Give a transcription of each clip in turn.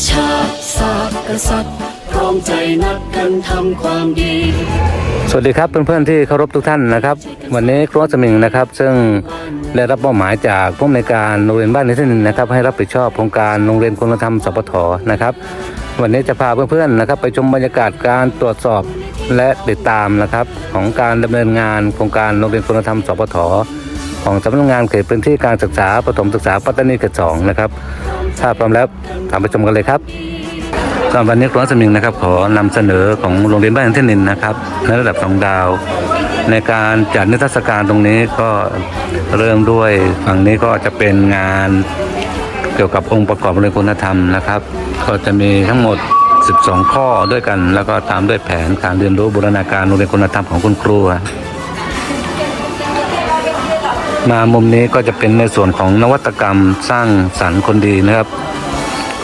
กษัตริย์พร้อมใจนักกันทำความดี สวัสดีครับเพื่อนๆที่เคารพทุกท่านนะครับ วันนี้ครัวสมิงนะครับ ซึ่งได้รับมอบหมายจากผู้อำนวยการโรงเรียนบ้านนิสินนะครับ ให้รับผิดชอบโครงการโรงเรียนคุณธรรมสปทนะครับ วันนี้จะพาเพื่อนๆนะครับ ไปชมบรรยากาศการตรวจสอบและติดตามนะครับ ของการดำเนินงานโครงการโรงเรียนคุณธรรมสปทของสำนักงานเขตพื้นที่การศึกษาประถมศึกษาปัตตานีเขตสองนะครับ ถ้าพร้อมแล้วตามไปชมกันเลยครับสำหรับวันนี้ครัวสมิงนะครับ ขอนำเสนอของโรงเรียนบ้านเทนนินนะครับในระดับสองดาว ในการจัดนิทรรศการตรงนี้ก็เริ่มด้วยฝั่งนี้ก็จะเป็นงานเกี่ยวกับองค์ประกอบโรงเรียนคุณธรรมนะครับ ก็จะมีทั้งหมด 12 ข้อด้วยกัน แล้วก็ตามด้วยแผนการเรียนรู้บูรณาการโรงเรียนคุณธรรมของคุณครู มามุมนี้ก็จะเป็นในส่วนของนวัตกรรมสร้างสรรค์คนดีนะครับ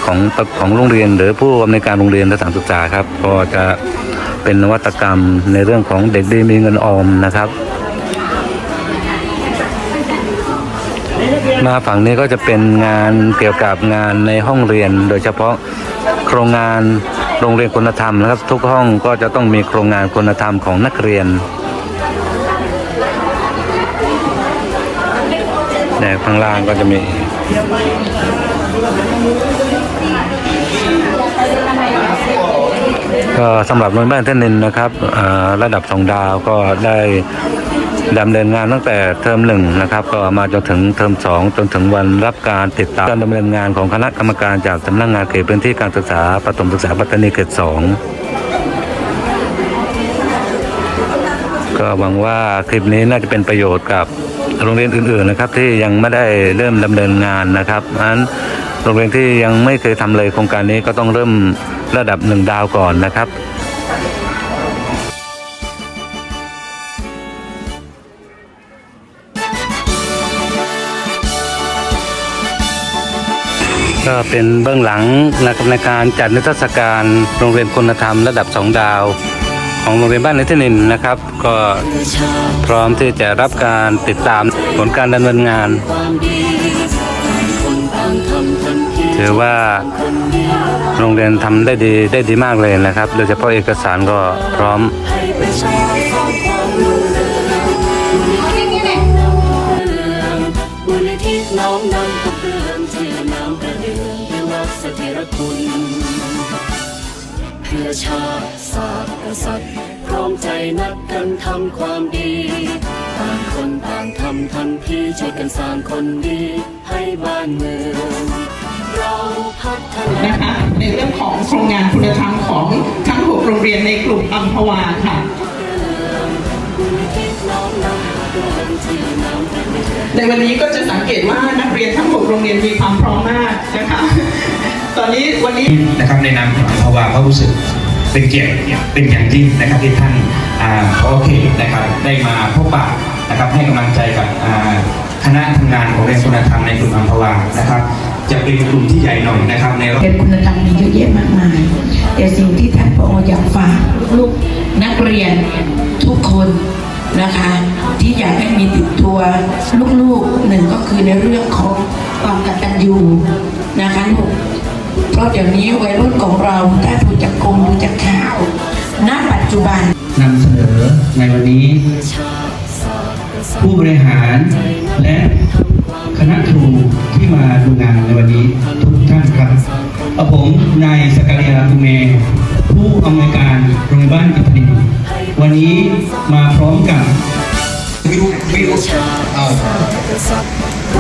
ของของโรงเรียนหรือผู้อำนวยการโรงเรียนและสถานศึกษาครับ ก็จะเป็นนวัตกรรมในเรื่องของเด็กดีมีเงินออมนะครับ มาฝั่งนี้ก็จะเป็นงานเกี่ยวกับงานในห้องเรียน โดยเฉพาะโครงงานโรงเรียนคุณธรรมนะครับ ทุกห้องก็จะต้องมีโครงงานคุณธรรมของนักเรียน เนี่ยข้างล่างก็จะมีก็สำหรับโรงเรียนบ้านเทนนินนะครับระดับสองดาวก็ได้ดำเนินงานตั้งแต่เทอมหนึ่งนะครับ ก็มาจนถึงเทอมสองจนถึงวันรับการติดตามการดำเนินงานของคณะกรรมการจากสำนักงานเขตพื้นที่การศึกษาประถมศึกษาปัตตานีเขตสองก็หวังว่าคลิปนี้น่าจะเป็นประโยชน์กับ โรงเรียนอื่นๆนะครับที่ยังไม่ได้เริ่มดำเนินงานนะครับนั้นโรงเรียนที่ยังไม่เคยทำเลยโครงการนี้ก็ต้องเริ่มระดับหนึ่งดาวก่อนนะครับก็เป็นเบื้องหลังนะครับในการจัดนิทรรศการโรงเรียนคุณธรรมระดับสองดาว ของโรงเรียนบ้านนิตินินนะครับ ก็พร้อมที่จะรับการติดตามผลการดำเนินงาน ถือว่าโรงเรียนทำได้ดีได้ดีมากเลยนะครับ โดยเฉพาะเอกสารก็พร้อมน้องมูลนิธิน้อมนำทุกเรื่องที่น้ำกระเดืองด้วยวัดสถิรคุณ อชาติศาสตร์กษัตริย์พร้อมใจนักกันทำความดีต่างคนต่างทำทันทีช่วยกันสร้างคนดีให้บ้านเมืองเราพัฒนานะคะในเรื่องของโครงงานคุณธรรมของทั้ง6โรงเรียนในกลุ่มอัมพวาค่ะในวันนี้ก็จะสังเกตว่านักเรียนทั้ง6โรงเรียนมีความพร้อมมากนะคะ ตอนนี้วันนี้นะครับในนามของภาวาก็รู้สึก เป็นเกียรติเป็นอย่างยิ่งนะครับที่ท่านอ่าพอเขตนะครับได้มาพบปะนะครับให้กำลังใจกับคณะทำงานของเรียนคุณธรรมในกลุ่มอัมพวานะครับ จะเป็นกลุ่มที่ใหญ่หน่อยนะครับในรอบเป็นคุณธรรมมีเยอะแยะมากมาย แต่สิ่งที่ท่านผออยากฝากลูกนักเรียนทุกคนนะคะ ที่อยากให้มีติดตัวลูกๆหนึ่งก็คือในเรื่องของความกตัญญูนะคะลูกเพราะเดี๋ยวนี้วัยรุ่นของ วันนี้ ผู้บริหารและคณะครูที่มาดูงานในวันนี้ทุกท่านครับเอาผมนายสกลยาภูเม ผู้อำนวยการโรงพยาบาลกิตตินวันนี้มาพร้อมกับวิววิวเออ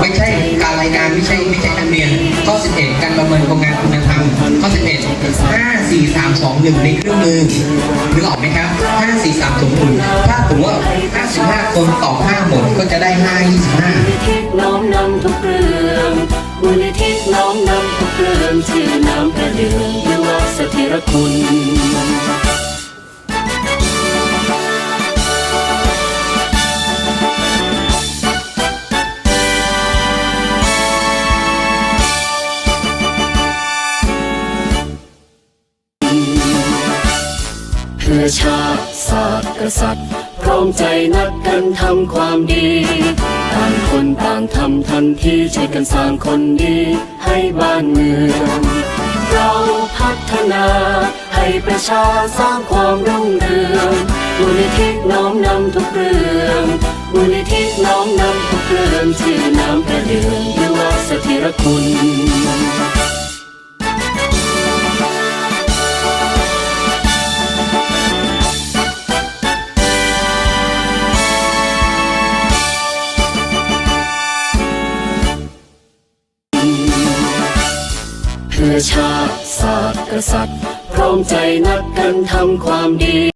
ไม่ใช่การรายงานไม่ใช่ไม่ใช่การเรียนข้อ11การประเมินโครงงานคุณธรรมข้อ11 5 4 3 2 1 ในเครื่องมือ 55คนตอบ5หมดก็จะได้5 25มูลนิธิน้อมนำทุกเรื่องมูลนิธิน้อมนำทุกเรื่องชื่อน้ำกระเดืองด้วยวสถิรคุณเพื่อชาติศาสตร์กษัตริย์ พร้อมใจนักกันทำความดีต่างคนต่างทำทันทีช่วยกันสร้างคนดีให้บ้านเมืองเราพัฒนาให้ประชาสร้างความรุ่งเรืองมูลนิธิน้อมนำทุกเรื่องมูลนิธิน้อมนำทุกเรื่องชื่อน้ำประเดืองหรือว่าสถิรคุณ ชาติศาสตร์กษัตริย์พร้อมใจนักกันทำความดี